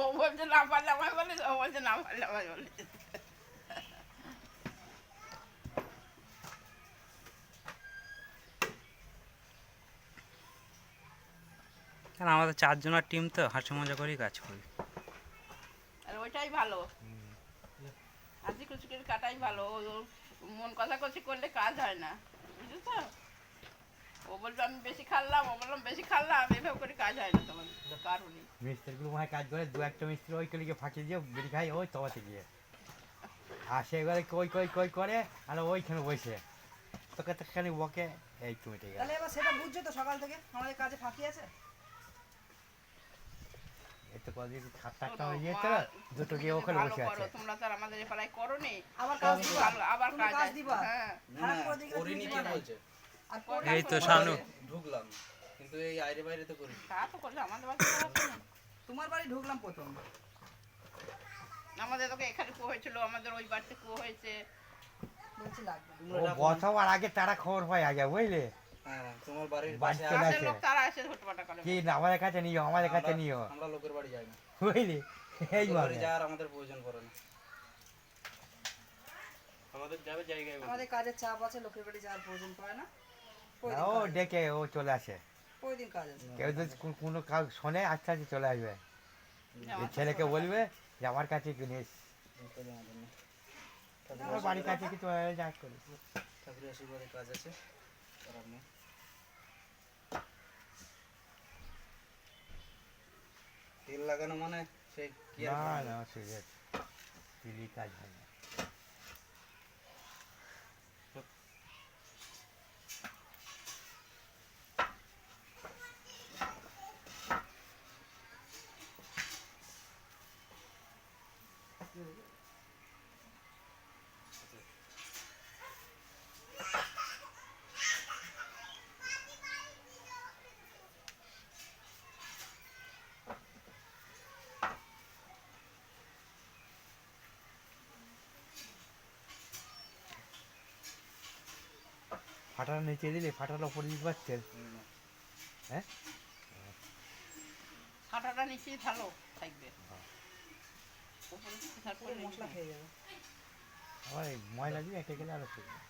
ও বলছে না পারলে বলে ও বলছে না পারলে বলে আমাদের চারজনের টিম তো, হাসি মজা করেই কাজ করি। আর ওইটাই ভালো। হাসি খুশি করে কাটাই ভালো মন কথা কষি করলে কাজ হয় না, বুঝেছ? ও বলবে, আমি বেশি খাল্লাম ও বললাম বেশি খাল্লাম এভাবে করে কাজ হয় না। কারণই মিস্ত্রিগুলো মনে হয় কাজ করে দু একটা মিস্ত্রি ওই কলিকে ফাঁকি দিয়ে বেরি খাই ওই তবাতে গিয়ে। আর সে এবারে কই কই কই করে আর ওইখানে বসে। তোকে তো খালি বকে এই তুমি ঠিক তাহলে আছে এবার সেটা বুঝছ তো সকাল থেকে আমাদের কাজে ফাঁকি আছে? এই তো কদিন খাটটা শোনো, হয়ে গিয়েছে দুটো গিয়ে ওখানে বসে আছে। তোমরা তো আমাদের এ পাড়ায় করোনি। আবার কাজ দিবা? আবার কাজ কাজ দিবা? হ্যাঁ। আর এই তো রাখো। ঢুকলাম। কিন্তু এই আইরে বাইরে তো করিনি। তা তো করলে আমাদের না। তোমার বাড়ি ঢুকলাম প্রথম। আমাদের তোকে এখানে কুয়ো হয়েছিল আমাদের ওই বাড়িতে কুয়ো হয়েছে। বলছি লাগবে। ও বসাবার আগে তারা খবর পায় আগে বুঝলে? হ্যাঁ তোমার বাড়ির পাশে আমাদের লোক তারা এসে হুটপাটা করে কি না, আমাদের কাছে নিও আমাদের কাছে নিও। আমরা লোকের বাড়ি যাই না। বুঝলি? এই বাড়ি যাওয়ার আমাদের প্রয়োজন পড়ে না। আমাদের যাবে জায়গায় আমাদের কাজের চাপ আছে লোকের বাড়ি যাওয়ার প্রয়োজন পড়ে না। ও ডেকে ও চলে আসে। কেউ যদি কোনো কাজ শোনে আস্তে আস্তে চলে আসবে। ছেলেকে বলবে যে আমার কাছে বাড়ির কাছে কিছু যা করি ঠাকুরের আশীর্বাদে কাজ আছে খারাপ নেই তেল লাগানো মানে সে কি আর না না অসুবিধা নেই। কাজ হয় না। ফাটার নিচে দিলে ফাটাটা উপরে দিতে পারছেন। হ্যাঁ? ফাটাটা নিচেই ভালো থাকবে। মশলা খেয়ে যাবে। আমার ময়লা দিয়ে একটা গেলে আরও সুবিধা।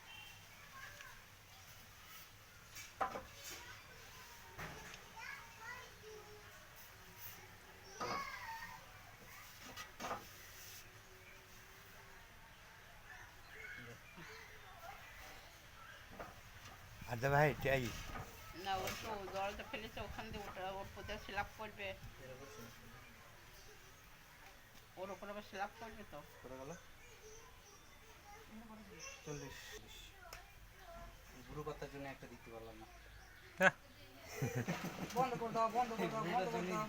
দেবে ভাই এই না ওর তো জলটা ফেলেছে ওখান দিয়ে ওটা ওর প্রতি করবে। ওর উপর আবার করবে তো? করে গেল? চল্লিশ। গুরু কথার জন্য একটা দিতে পারলাম না। বন্ধ করে দাও বন্ধ করে দাও বন্ধ করে দাও।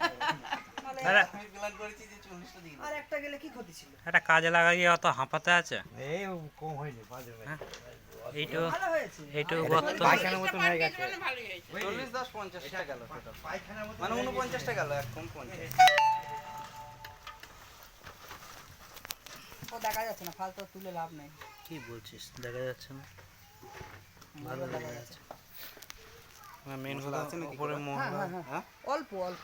আমি প্ল্যান করেছি যে চল্লিশটা দিই আর একটা গেলে কি ক্ষতি ছিল? একটা কাজে লাগাইয়ে অত হাঁপাতে আছে। এই কম হয়নি বাজে ভাই। হ্যাঁ। এইটু এইটু এটা পায়খানার মতন হয়ে গেছে। মানে ভালোই হয়েছে। চল্লিশ দশ পঞ্চাশটা গেল total। পায়খানার মতন মানে উনপঞ্চাশটা গেল এক পঞ্চাশ। ও দেখা যাচ্ছে না ফালতু তুলে লাভ নেই। কি বলছিস? দেখা যাচ্ছে না। ভালো দেখা যাচ্ছে। মেন মশলা আছে নাকি উপরে করা? মোহ হ্যাঁ হ্যাঁ হ্যাঁ। হ্যাঁ? অল্প অল্প।